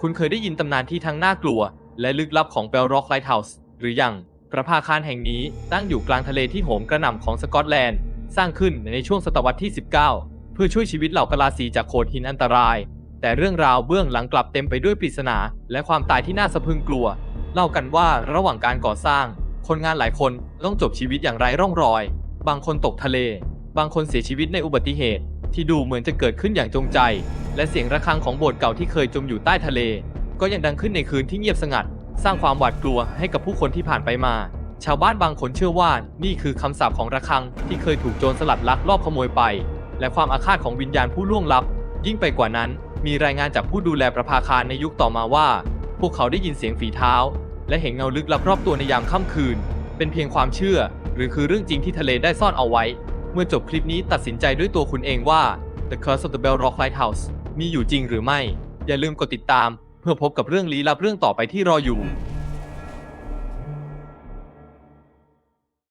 คุณเคยได้ยินตำนานที่ทั้งน่ากลัว และลึกลับของเบลร็อกไลท์เฮาส์หรือยังประภาคารแห่งนี้ตั้งอยู่กลางทะเลที่โหมกระหน่ำของสกอตแลนด์ สร้างขึ้นในช่วงศตวรรษที่ 19 เพื่อช่วยชีวิตเหล่ากะลาสีจากโขดหินอันตราย แต่เรื่องราวเบื้องหลังกลับเต็มไปด้วยปริศนา และความตายที่น่าสะพรึงกลัว เล่ากันว่าระหว่างการก่อสร้าง คนงานหลายคนต้องจบชีวิตอย่างไร้ร่องรอย บางคนตกทะเล บางคนเสียชีวิตในอุบัติเหตุ ที่ดูเหมือนจะเกิดขึ้นอย่างจงใจ และเสียงระฆังของโบสถ์เก่าที่เคยจมอยู่ใต้ทะเล ก็ยังดังขึ้นในคืนที่เงียบสงัด สร้างความหวาดกลัวให้กับผู้คนที่ผ่านไปมา ชาวบ้านบางคนเชื่อว่า นี่คือคำสาปของระฆังที่เคยถูกโจรสลัดลักลอบขโมยไป และความอาฆาตของวิญญาณผู้ล่วงลับ ยิ่งไปกว่านั้น มีรายงานจากผู้ดูแลประภาคารในยุคต่อมาว่า พวกเขาได้ยินเสียงฝีเท้า และเห็นเงาลึกลับรอบตัวในยามค่ำคืน เป็นเพียงความเชื่อ หรือคือเรื่องจริงที่ทะเลได้ซ่อนเอาไว้ เมื่อจบคลิปนี้ตัดสินใจด้วยตัวคุณเองว่า The Curse of the Bell Rock Lighthouse มีอยู่จริงหรือไม่ อย่าลืมกดติดตาม เพื่อพบกับเรื่องลี้ลับเรื่องต่อไปที่รออยู่